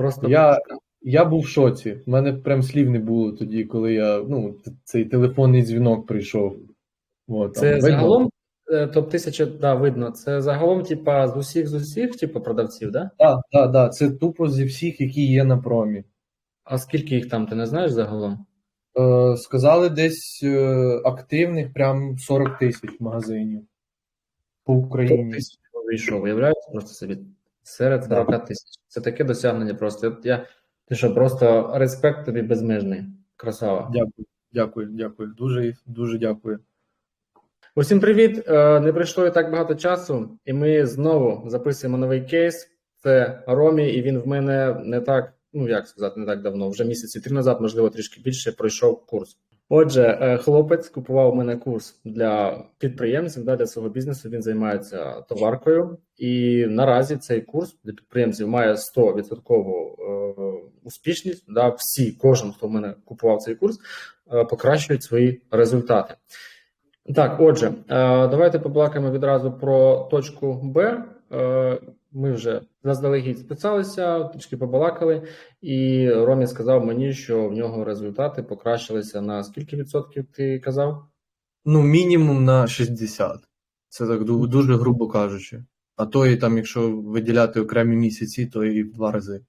Просто Я, я був в шоці. У мене прям слів не було тоді, коли я, ну, цей телефонний дзвінок прийшов. От, це видно? загалом е, топ 1000, да, видно. Це загалом, типа, з усіх з усіх, типу, продавців, да? Так, так, так. Це тупо зі всіх, які є на промі. А скільки їх там, ти не знаєш загалом? Е, сказали десь е, активних прям 40 тисяч магазинів по Україні. 1000 вийшов, уявляєте просто собі. Серед 40 тисяч. Це таке досягнення просто. От Я, ти що, просто респект тобі безмежний. Красава. Дякую, дякую, дякую. Дуже, дуже дякую. Усім привіт! Е, Не пройшло і так багато часу, і ми знову записуємо новий кейс. Це Ромі, і він в мене не так, ну як сказати, не так давно, вже місяці три назад, можливо, трішки більше пройшов курс. Отже, е, хлопець купував у мене курс для підприємців, да, для свого бізнесу. Він займається товаркою, і наразі цей курс для підприємців має 100% е, успішність. Да, всі, кожен, хто в мене купував цей курс, е, покращують свої результати. Так, отже, давайте побалакаємо відразу про точку Б. Ми вже заздалегідь списалися, трішки побалакали, і Ромі сказав мені, що в нього результати покращилися на скільки відсотків ти казав? Ну, мінімум на 60. Це так дуже грубо кажучи. А то і там, якщо виділяти окремі місяці, то і в два рази.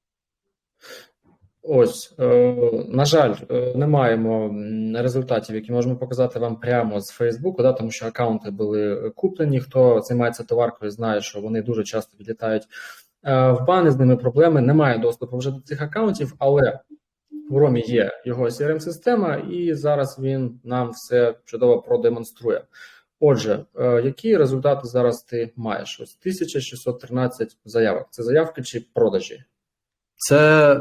Ось, е, на жаль, е, не маємо результатів, які можемо показати вам прямо з Фейсбуку, да, тому що аккаунти були куплені. Хто займається товаркою, знає, що вони дуже часто відлітають е, в бани, з ними проблеми. Немає доступу вже до цих аккаунтів, але в Ромі є його CRM-система, і зараз він нам все чудово продемонструє. Отже, е, які результати зараз ти маєш? Ось 1613 заявок. Це заявки чи продажі? Це, е,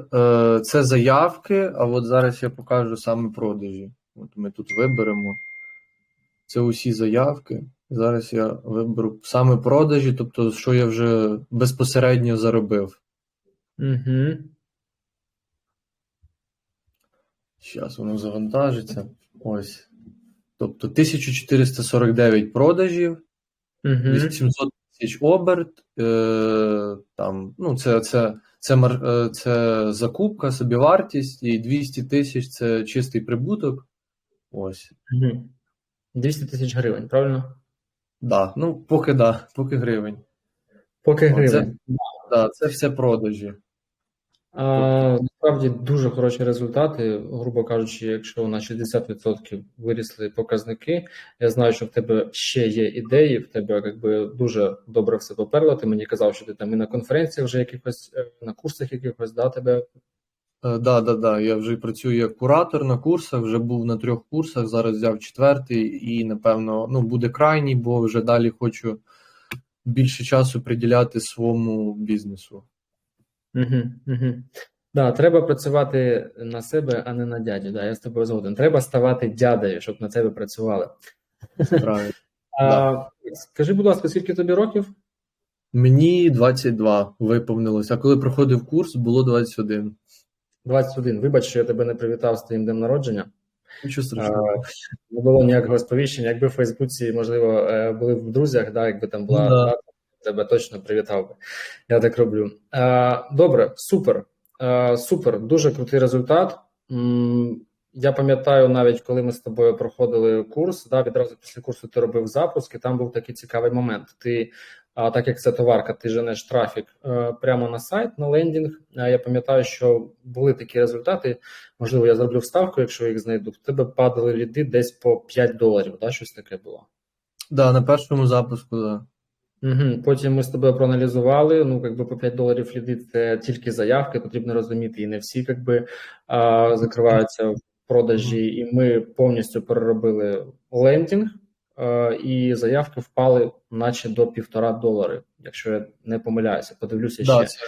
це заявки, а от зараз я покажу саме продажі. От ми тут виберемо. Це усі заявки. Зараз я виберу саме продажі, тобто, що я вже безпосередньо заробив. Угу. Зараз воно завантажиться. Ось. Тобто 1449 продажів, Угу. 800 тисяч оберт. Е, там, ну, це, це, це, мар- е, це закупка, собівартість, і 200 тисяч це чистий прибуток. Ось. Угу. 200 тисяч гривень, правильно? Да. Ну, поки да, поки гривень. Поки О, гривень. Да, це все продажі. А, насправді дуже хороші результати, грубо кажучи, якщо на 60% вирісли показники. Я знаю, що в тебе ще є ідеї, в тебе якби дуже добре все поперло. Ти мені казав, що ти там і на конференціях вже якихось, е, на курсах якихось, да, тебе Е, Да, да, да. Я вже працюю як куратор на курсах, вже був на трьох курсах, зараз взяв четвертий і, напевно, ну, буде крайній, бо вже далі хочу більше часу приділяти своєму бізнесу. Угу, угу. Да, треба працювати на себе, а не на дядю. Да, я з тобою згоден. Треба ставати дядею, щоб на тебе працювали. Правильно. А, скажи, будь ласка, скільки тобі років? Мені 22 виповнилось, а коли проходив курс, було 21. 21. Вибач, що я тебе не привітав з твоїм днем народження. Нічого страшного. Не було ніякого сповіщення. Якби в Фейсбуці, можливо, е, були в друзях, да, якби там була Ну, да. тебе точно привітав би. Я так роблю. Е, Добре, супер. Е, Супер, дуже крутий результат. Я пам'ятаю, навіть коли ми з тобою проходили курс, да, відразу після курсу ти робив запуск, і там був такий цікавий момент. Ти, так як це товарка, ти женеш трафік е, прямо на сайт, на лендінг. Я пам'ятаю, що були такі результати. Можливо, я зроблю вставку, якщо їх знайду. В тебе падали ліди десь по 5 доларів, да, щось таке було. Да, на першому запуску, да. Угу. Потім ми з тобою проаналізували. Ну, якби по 5 доларів ліди це тільки заявки, потрібно розуміти, і не всі якби а, закриваються в продажі, і ми повністю переробили лендінг, а, і заявки впали, наче до півтора долари, якщо я не помиляюся. Подивлюся Да, ще. це,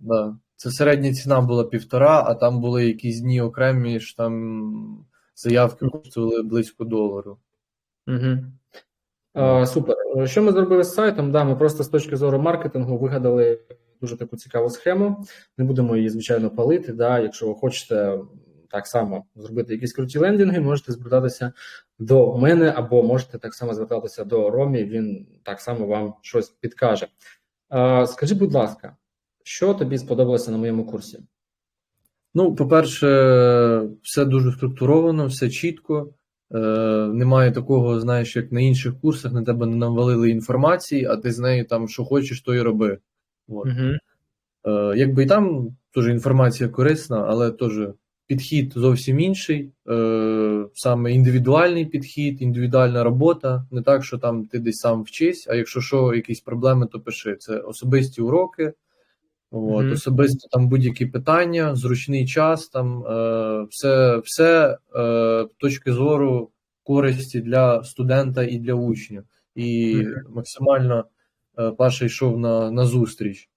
да. це середня ціна була півтора, а там були якісь дні окремі, що там заявки коштували близько долару. Угу. А, супер. Що ми зробили з сайтом? Да, ми просто з точки зору маркетингу вигадали дуже таку цікаву схему. Не будемо її, звичайно, палити. Да. Якщо ви хочете так само зробити якісь круті лендінги, можете звертатися до мене, або можете так само звертатися до Ромі, він так само вам щось підкаже. Скажи, будь ласка, що тобі сподобалося на моєму курсі? Ну, по-перше, все дуже структуровано, все чітко. Е, немає такого, знаєш, як на інших курсах на тебе не навалили інформації, а ти з нею там що хочеш, то і роби. От. Угу. Е, якби і там теж інформація корисна, але теж підхід зовсім інший. Е, саме індивідуальний підхід, індивідуальна робота. Не так, що там ти десь сам вчись, а якщо що, якісь проблеми, то пиши. Це особисті уроки. От, Мгм. Особисто там будь-які питання, зручний час, там е, все, все е, точки зору користі для студента і для учня. І Мгм. максимально е, Паша йшов на, на зустріч,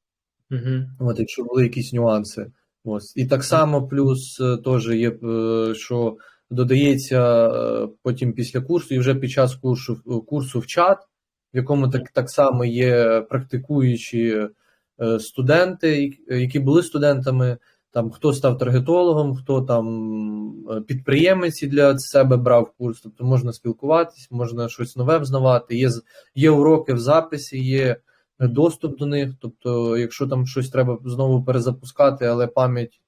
Угу. от, якщо були якісь нюанси. Ось. І так само плюс е, теж є, е, що додається е, потім після курсу, і вже під час курсу, курсу в чат, в якому так, так само є практикуючі студенти, які були студентами. Там хто став таргетологом, хто там е, підприємець для себе брав курс, тобто можна спілкуватись, можна щось нове взнавати. Є, є уроки в записі, є е, доступ до них. Тобто, якщо там щось треба знову перезапускати, але пам'ять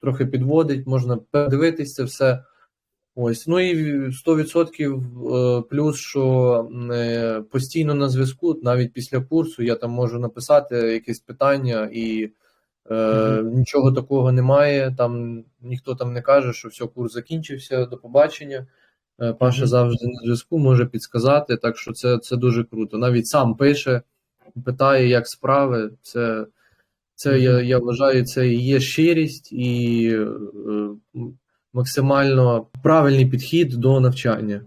трохи підводить, можна передивитись це все. Ось, ну і 100% е, плюс, що е, постійно на зв'язку, навіть після курсу, я там можу написати якесь питання, і е, нічого такого немає. Там ніхто там не каже, що все, курс закінчився, до побачення. Е, Паша Мгм. завжди на зв'язку може підсказати, так що це, це дуже круто. Навіть сам пише, питає, як справи. Це, це я, я вважаю, це і є щирість і е, максимально правильний підхід до навчання.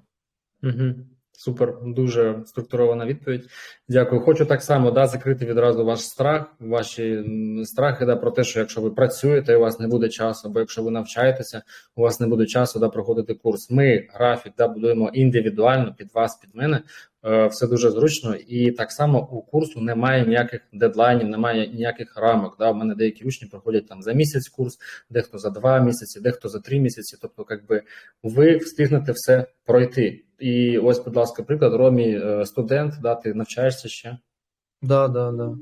Угу. Супер, дуже структурована відповідь. Дякую. Хочу так само да, закрити відразу ваш страх, ваші страхи да, про те, що якщо ви працюєте, у вас не буде часу, або якщо ви навчаєтеся, у вас не буде часу да, проходити курс. Ми графік да, будуємо індивідуально під вас, під мене. Е, Все дуже зручно, і так само у курсу немає ніяких дедлайнів, немає ніяких рамок. Да. У мене деякі учні проходять там за місяць курс, дехто за два місяці, дехто за три місяці. Тобто, якби ви встигнете все пройти. І ось, будь ласка, приклад Ромі, е, студент, да, ти навчаєшся ще. Да, да, да.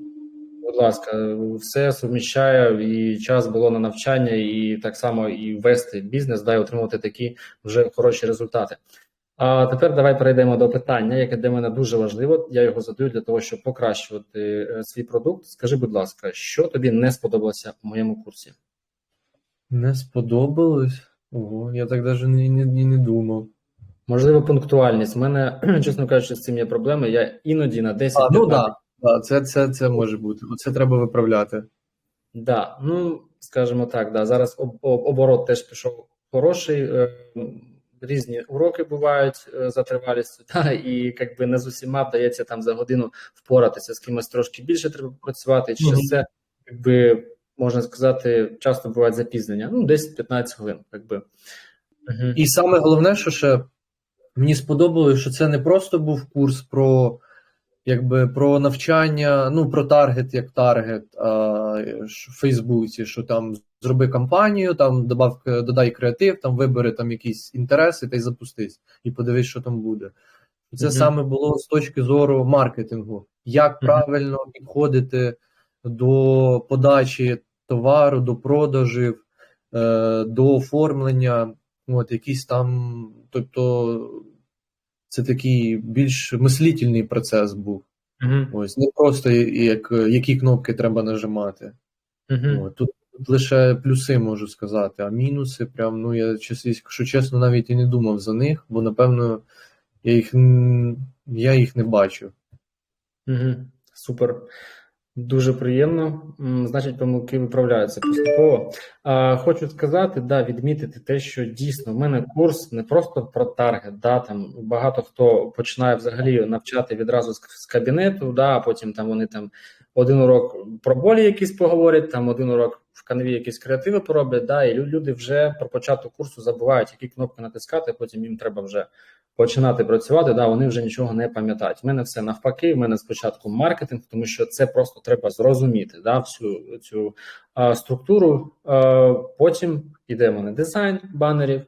Будь ласка, все суміщає, і час було на навчання, і так само і вести бізнес, да, і отримувати такі вже хороші результати. А тепер давай перейдемо до питання, яке для мене дуже важливо. Я його задаю для того, щоб покращувати е, свій продукт. Скажи, будь ласка, що тобі не сподобалося в моєму курсі? Не сподобалось. Ого, я так навіть не, не, не думав. Можливо, пунктуальність. У мене, чесно кажучи, з цим є проблеми. Я іноді на 10 А, ну да, да, це, це, це може бути. Оце треба виправляти. Да, ну скажімо так, да, зараз об, об, оборот теж пішов хороший. Е, різні уроки бувають е, за тривалістю, та, і якби не з усіма вдається там за годину впоратися з кимось трошки більше треба працювати. Через Мгм. це, якби можна сказати, часто бувають запізнення. Ну, 10-15 хвилин, якби. Угу. І саме головне, що ще мені сподобалось, що це не просто був курс про, якби, про навчання, ну, про таргет як таргет а, в Фейсбуці, що там зроби кампанію, там добав, додай креатив, там вибери там якісь інтереси та й запустись, і подивись, що там буде. Це Мгм. саме було з точки зору маркетингу, як Мгм. правильно підходити до подачі товару, до продажів, е, до оформлення, от якісь там, тобто це такий більш мислительний процес був. Угу. Ось не просто як, які кнопки треба нажимати. Угу. От, тут лише плюси можу сказати, а мінуси, прям, ну я якщо чесно, навіть і не думав за них, бо напевно я їх, я їх не бачу. Угу. Супер. Дуже приємно. Значить, помилки виправляються поступово. А, хочу сказати, да, відмітити те, що дійсно в мене курс не просто про таргет. Да, там багато хто починає взагалі навчати відразу з, кабінету, да, а потім там вони там один урок про болі якісь поговорять, там один урок в канві якісь креативи пороблять. Да, і люди вже про початок курсу забувають, які кнопки натискати, потім їм треба вже починати працювати, да, вони вже нічого не пам'ятають. У мене все навпаки, в мене спочатку маркетинг, тому що це просто треба зрозуміти да, всю цю а, структуру. А, потім іде в мене дизайн банерів.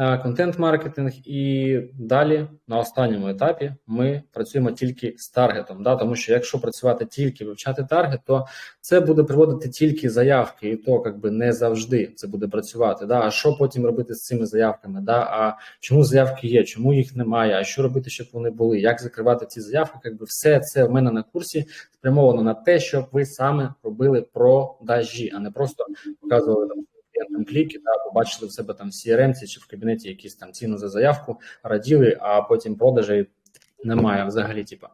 Е, контент-маркетинг, і далі на останньому етапі ми працюємо тільки з таргетом. Да? Тому що якщо працювати тільки вивчати таргет, то це буде приводити тільки заявки, і то якби не завжди це буде працювати. Да? А що потім робити з цими заявками? Да? А чому заявки є, чому їх немає? А що робити, щоб вони були? Як закривати ці заявки? Якби все це в мене на курсі спрямовано на те, щоб ви саме робили продажі, а не просто показували клієнтам кліки, та побачили в себе там в CRM чи в кабінеті якісь там ціну за заявку, раділи, а потім продажей немає взагалі. Типа.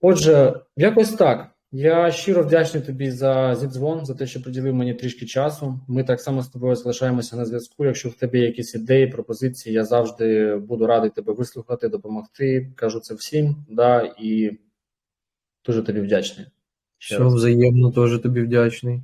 Отже, якось так. Я щиро вдячний тобі за зідзвон, за те, що приділив мені трішки часу. Ми так само з тобою залишаємося на зв'язку. Якщо в тебе є якісь ідеї, пропозиції, я завжди буду радий тебе вислухати, допомогти. Кажу це всім, да, і дуже тобі вдячний. Раз. взаємно, теж тобі вдячний.